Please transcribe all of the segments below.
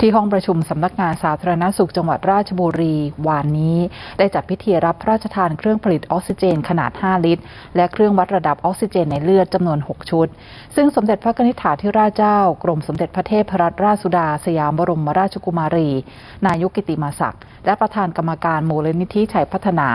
ที่ห้องประชุมสำนักงานสาธารณสุขจังหวัดราชบุรีวานนี้ ได้จัดพิธีรับพระราชทานเครื่องผลิตออกซิเจนขนาด 5 ลิตร และเครื่องวัดระดับออกซิเจนในเลือดจำนวน 6 ชุด ซึ่งสมเด็จพระนิธิถาธิราชเจ้า กรมสมเด็จพระเทพรัตนราชสุดา สยามบรมราชกุมารี นายกกิติมาศักดิ์และประธานกรรมการมูลนิธิชัยพัฒนา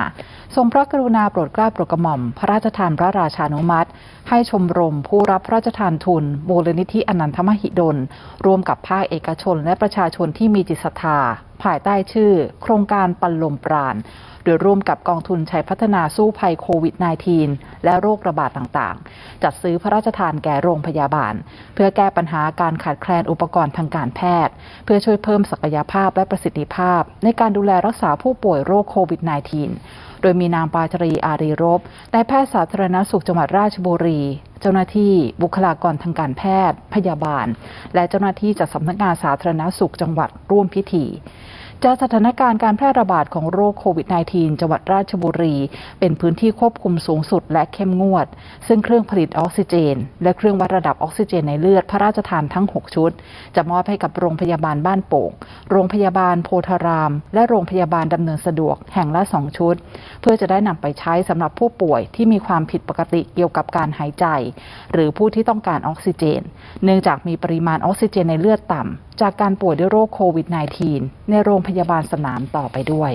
ทรงพระกรุณาโปรดเกล้าโปรดกระหม่อม พระราชทานพระราชานุมัติ ให้ชมรมผู้รับพระราชทานทุนมูลนิธิอนันทมหิดลร่วมกับภาคเอกชนและประชาชนที่มีจิตศรัทธา ภายใต้ชื่อ โครงการปันลมปราณ โดยร่วมกับกองทุนชัยพัฒนาสู้ภัยโควิด -19 และโรคระบาดต่างๆ จัดซื้อพระราชทานแก่โรงพยาบาล เพื่อแก้ปัญหาการขาดแคลนอุปกรณ์ทางการแพทย์ เพื่อช่วยเพิ่มศักยภาพและประสิทธิภาพ ในการดูแลรักษาผู้ป่วยโรคโควิด -19 โดยมีนางปาจรีอารีรบนายแพทย์สาธารณสุขจังหวัดราชบุรี เจ้าหน้าที่บุคลากรทางการแพทย์ พยาบาล และเจ้าหน้าที่จากสำนักงานสาธารณสุขจังหวัดร่วมพิธี จากสถานการณ์การแพร่ระบาดของโรคโควิด -19 จังหวัดราชบุรี เป็นพื้นที่ควบคุมสูงสุดและเข้มงวด ซึ่งเครื่องผลิตออกซิเจน และเครื่องวัดระดับออกซิเจนในเลือดพระราชทานทั้ง 6 ชุด จะมอบให้กับโรงพยาบาลบ้านโป่ง โรงพยาบาลโพธาราม และโรงพยาบาลดำเนินสะดวกแห่งละ 2 ชุด เพื่อจะได้นำไปใช้สำหรับผู้ป่วยที่มีความผิดปกติเกี่ยวกับการหายใจ หรือผู้ที่ต้องการออกซิเจน เนื่องจากมีปริมาณออกซิเจนในเลือดต่ำจากการป่วยด้วยโรคโควิด -19 ในโรงพยาบาลสนามต่อไปด้วย